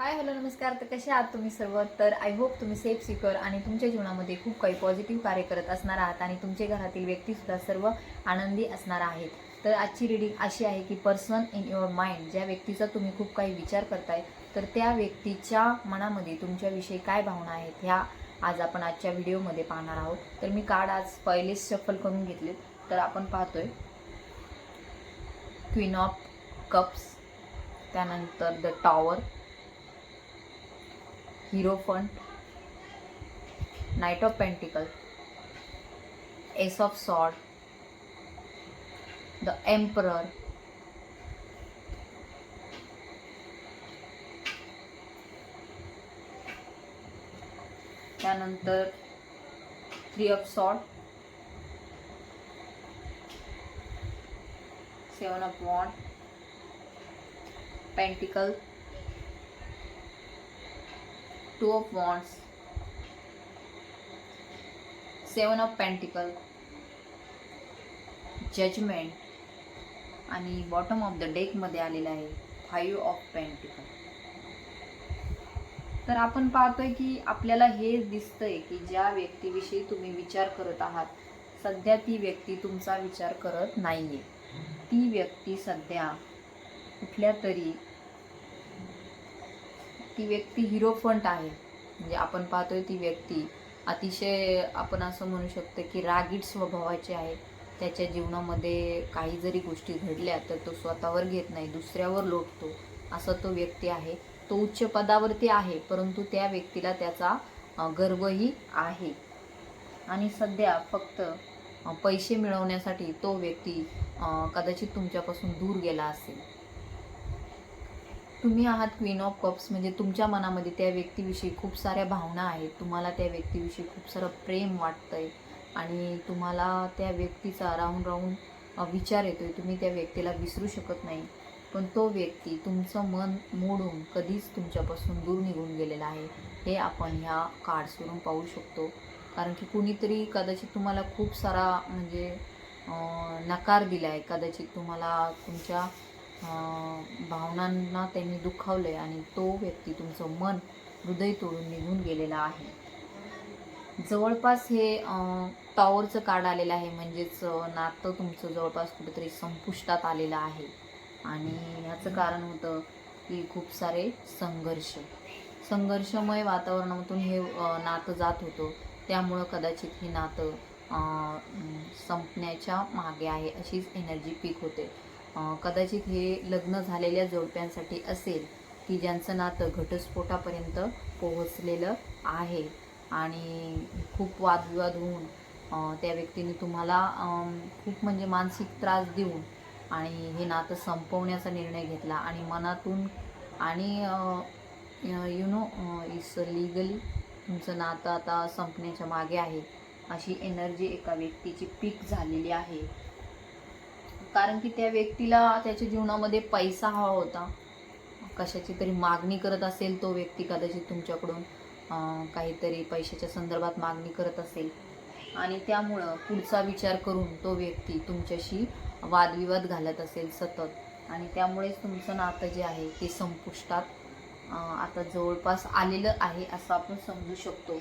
Hi hello नमस्कार. तर कसे आहात तुम्ही सर्व? तर आय होप तुम्ही सेफ सिक्युअर आणि तुमच्या जीवनामध्ये खूप काही पॉझिटिव्ह कार्य करत असणार आहात आणि तुमच्या घरातील व्यक्तीसुद्धा सर्व आनंदी असणार आहेत. तर आजची रिडिंग अशी आहे की पर्सन इन युअर माइंड ज्या व्यक्तीचा तुम्ही खूप काही विचार करताय तर त्या व्यक्तीच्या मनामध्ये तुमच्याविषयी काय भावना आहेत ह्या आज आपण आजच्या व्हिडिओमध्ये पाहणार आहोत. तर मी कार्ड आज पहिलेच शफल करून घेतले. तर आपण पाहतोय. क्वीन ऑफ कप्स त्यानंतर the tower hierophant knight of pentacle ace of sword the emperor त्यानंतर three of sword seven of wand pentacle two of wands. Seven of pentacle judgment आणि बॉटम ऑफ द डेकमध्ये आलेला आहे. Five of pentacle तर आपण पाहतोय की आपल्याला हे दिसतंय की ज्या व्यक्तीविषयी तुम्ही विचार करत आहात सध्या ती व्यक्ती तुमचा विचार करत नाही आहे ती व्यक्ती सध्या कुठल्या तरी ती व्यक्ती हिरो फंट आहे. म्हणजे आपण पाहतोय ती व्यक्ती अतिशय आपण असं म्हणू शकतो की रागीट स्वभावाची आहे. त्याच्या जीवनामध्ये काही जरी गोष्टी घडल्या तर तो स्वतःवर घेत नाही दुसऱ्यावर लोटतो. असा तो व्यक्ती आहे. तो उच्च पदावरती आहे परंतु त्या व्यक्तीला त्याचा गर्वही आहे. आणि सध्या फक्त पैसे मिळवण्यासाठी तो व्यक्ती कदाचित तुमच्यापासून दूर गेला असेल. तुम्ही आहात क्वीन ऑफ कप्स म्हणजे तुमच्या मनामध्ये त्या व्यक्तीविषयी खूप साऱ्या भावना आहेत. तुम्हाला त्या व्यक्तीविषयी खूप सारं प्रेम वाटतं आहे आणि तुम्हाला त्या व्यक्तीचा राहून राहून विचार येतो आहे तुम्ही त्या व्यक्तीला विसरू शकत नाही. पण तो व्यक्ती तुमचं मन मोडून कधीच तुमच्यापासून दूर निघून गेलेला आहे हे आपण ह्या कार्ड्सवरून पाहू शकतो. कारण की कुणीतरी कदाचित तुम्हाला खूप सारा म्हणजे नकार दिला आहे कदाचित तुम्हाला तुमच्या भावनांना त्यांनी दुखावलं आहे आणि तो व्यक्ती तुमचं मन हृदय तोडून निघून गेलेला आहे. जवळपास हे टॉवरचं कार्ड आलेलं आहे म्हणजेच नातं तुमचं जवळपास कुठेतरी संपुष्टात आलेलं आहे. आणि ह्याचं कारण होतं की खूप सारे संघर्ष. संघर्षमय वातावरणातून हे नातं जात होतं. त्यामुळं कदाचित हे नातं संपण्याच्या मागे आहे अशीच एनर्जी पीक होते. कदाचित हे लग्न झालेल्या जोडप्यांसाठी असेल की ज्यांचं नातं घटस्फोटापर्यंत पोहोचलेलं आहे आणि खूप वादविवाद होऊन त्या व्यक्तीने तुम्हाला खूप म्हणजे मानसिक त्रास देऊन आणि हे नातं संपवण्याचा निर्णय घेतला आणि मनातून आणि यु नो इस लिगली तुमचं नातं आता संपण्याच्या मागे आहे अशी एनर्जी एका व्यक्तीची पीक झालेली आहे. कारण की त्या व्यक्तीला त्याच्या जीवनामध्ये पैसा हवा होता. कशाची तरी मागणी करत असेल तो व्यक्ती कदाचित तुमच्याकडून काहीतरी पैशाच्या संदर्भात मागणी करत असेल. आणि त्यामुळं पुढचा विचार करून तो व्यक्ती तुमच्याशी वादविवाद घालत असेल सतत. आणि त्यामुळेच तुमचं नातं जे आहे ते संपुष्टात आता जवळपास आलेलं आहे असं आपण समजू शकतो.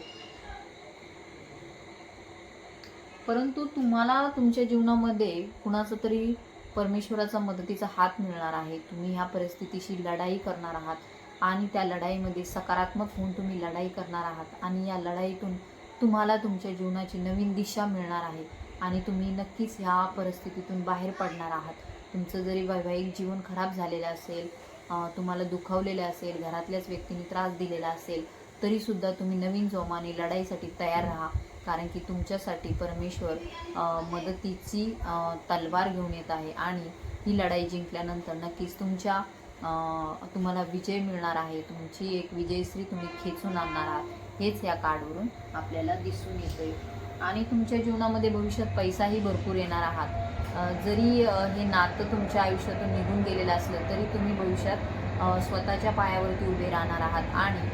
परंतु तुम्हाला तुमच्या जीवनामध्ये कुणाचं तरी परमेश्वराचा मदतीचा हात मिळणार आहे. तुम्ही ह्या परिस्थितीशी लढाई करणार आहात आणि त्या लढाईमध्ये सकारात्मक होऊन तुम्ही लढाई करणार आहात आणि या लढाईतून तुम्हाला तुमच्या जीवनाची नवीन दिशा मिळणार आहे आणि तुम्ही नक्कीच ह्या परिस्थितीतून बाहेर पडणार आहात. तुमचं जरी वैवाहिक जीवन खराब झालेलं असेल तुम्हाला दुखावलेलं असेल घरातल्याच व्यक्तीने त्रास दिलेला असेल तरीसुद्धा तुम्ही नवीन जोमाने लढाईसाठी तयार राहा. कारण की तुमच्यासाठी परमेश्वर मदतीची तलवार घेऊन येत आहे आणि ही लढाई जिंकल्यानंतर नक्कीच तुमच्या तुम्हाला विजय मिळणार आहे. तुमची एक विजयश्री तुम्ही खेचून आणणार आहात. हेच या कार्डवरून आपल्याला दिसून येते आणि तुमच्या जीवनामध्ये भविष्यात पैसाही भरपूर येणार आहात. जरी हे नातं तुमच्या आयुष्यातून निघून गेलेलं असलं तरी तुम्ही भविष्यात स्वतःच्या पायावरती उभे राहणार आहात आणि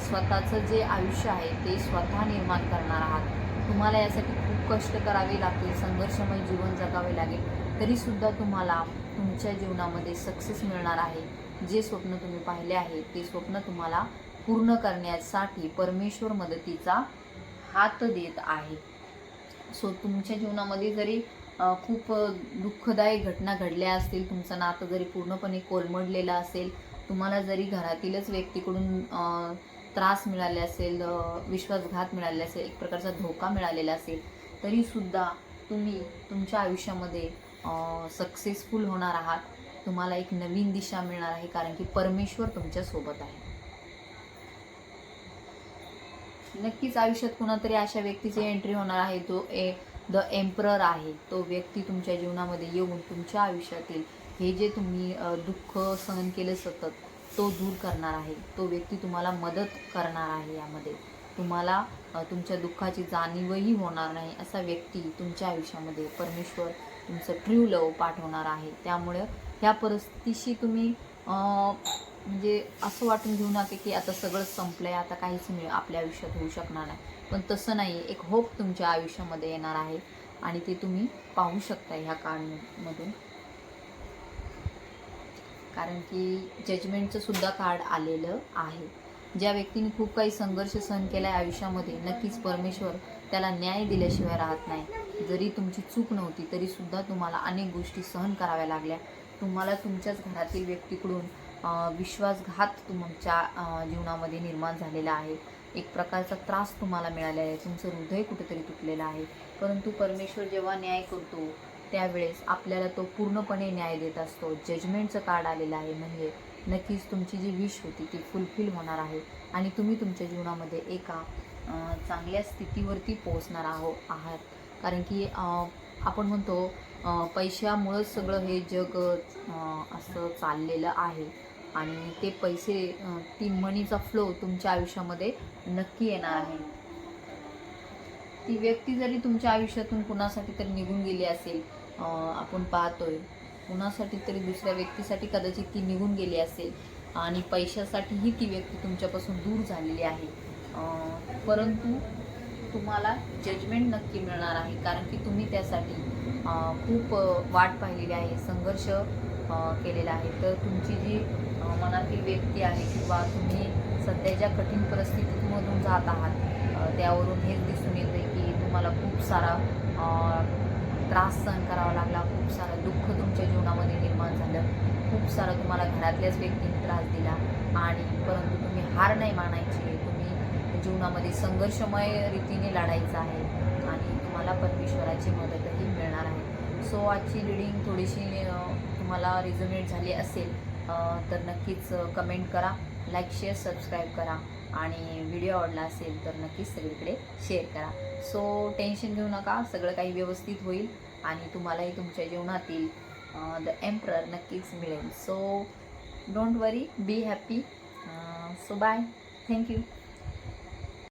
स्वतःचं जे आयुष्य आहे ते स्वतः निर्माण करणार आहात. तुम्हाला यासाठी खूप कष्ट करावे लागतील संघर्षमय जीवन जगावे लागेल. तरीसुद्धा तुम्हाला तुमच्या जीवनामध्ये सक्सेस मिळणार आहे. जे स्वप्न तुम्ही पाहिले आहे ते स्वप्न तुम्हाला पूर्ण करण्यासाठी परमेश्वर मदतीचा हात देत आहे. सो तुमच्या जीवनामध्ये जरी खूप दुःखदायक घटना घडल्या असतील तुमचं नातं जरी पूर्णपणे कोलमडलेलं असेल तुम्हाला जरी घरातीलच व्यक्तीकडून त्रास मिळाले असेल विश्वासघात मिळाले असेल एक प्रकारचा धोका मिळालेला असेल तरीसुद्धा तुम्ही तुमच्या आयुष्यामध्ये सक्सेसफुल होणार आहात. तुम्हाला एक नवीन दिशा मिळणार आहे कारण की परमेश्वर तुमच्यासोबत आहे. नक्कीच आयुष्यात कुणातरी अशा व्यक्तीची एंट्री होणार आहे जो ए द एम्परर आहे. तो व्यक्ती तुमच्या जीवनामध्ये येऊन तुमच्या आयुष्यातील हे जे तुम्ही दुःख सहन केले सतत तो दूर करणार आहे. तो व्यक्ती तुम्हाला मदत करणार आहे यामध्ये. तुम्हाला तुमच्या दुःखाची जाणीवही होणार नाही असा व्यक्ती तुमच्या आयुष्यामध्ये परमेश्वर तुमचं ट्रू लव पाठवणार आहे. त्यामुळे ह्या परिस्थितीशी तुम्ही म्हणजे असं वाटून घेऊ नका की आता सगळं संपलं आहे आता काहीच मिळ आपल्या आयुष्यात होऊ शकणार नाही. पण तसं नाही एक होप तुमच्या आयुष्यामध्ये येणार आहे आणि ते तुम्ही पाहू शकता ह्या कार्डमधून कारण की जजमेंटचं सुद्धा कार्ड आलेलं आहे. ज्या व्यक्तीने खूप काही संघर्ष सहन केला आहे आयुष्यामध्ये नक्कीच परमेश्वर त्याला न्याय दिल्याशिवाय राहत नाही. जरी तुमची चूक नव्हती तरी सुद्धा तुम्हाला अनेक गोष्टी सहन कराव्या लागल्या. तुम्हाला तुमच्याच घरातील व्यक्तीकडून विश्वासघात तुमच्या जीवनामध्ये निर्माण झालेला आहे. एक प्रकारचा त्रास तुम्हाला मिळालेला आहे. तुमचं हृदय कुठेतरी तुटलेलं आहे. परंतु परमेश्वर जेव्हा न्याय करतो त्यावेळेस आपल्याला तो पूर्णपणे न्याय देत असतो. जजमेंटचं कार्ड आलेलं आहे. म्हणजे नक्कीच तुमची जी विश होती ती फुलफिल होणार आहे. आणि तुम्ही तुमच्या जीवनामध्ये एका चांगल्या स्थितीवरती पोहोचणार आहो आहात. कारण की आपण म्हणतो पैशामुळंच सगळं हे जग असं चाललेलं आहे. आणि ते पैसे ती मनीचा फ्लो तुमच्या आयुष्यामध्ये नक्की येणार आहे. ती व्यक्ती जरी तुमच्या आयुष्यातून कुणासाठी तरी निघून गेली असेल आपण पाहतोय. कुणासाठी तरी दुसऱ्या व्यक्तीसाठी कदाचित ती निघून गेली असेल आणि पैशासाठीही ती व्यक्ती तुमच्यापासून दूर झालेली आहे. परंतु तुम्हाला जजमेंट नक्की मिळणार आहे. कारण की तुम्ही त्यासाठी खूप वाट पाहिलेली आहे संघर्ष केलेला आहे. तर तुमची जी मनातील व्यक्ती आहे किंवा तुम्ही सध्या ज्या कठीण परिस्थितीमधून जात आहात त्यावरून हेच दिसून येतं की तुम्हाला खूप सारा त्रास सहन करावा लागला. खूप सारं दुःख तुमच्या जीवनामध्ये निर्माण झालं. खूप सारं तुम्हाला घरातल्याच व्यक्तीने त्रास दिला. आणि परंतु तुम्ही हार नाही मानायची. तुम्ही जीवनामध्ये संघर्षमय रीतीने लढायचं आहे. आणि तुम्हाला परमेश्वराची मदतही मिळणार आहे. सो आजची रिडिंग थोडीशी तुम्हाला रिझोनेट झाली असेल तर नक्कीच कमेंट करा. लाईक शेअर सबस्क्राईब करा. आणि व्हिडिओ आवडला असेल तर नक्कीच सगळीकडे शेअर करा. सो टेन्शन घेऊ नका सगळं काही व्यवस्थित होईल आणि तुम्हालाही तुमच्या जीवनातील द एम्प्रर नक्कीच मिळेल. So don't worry be happy so bye thank you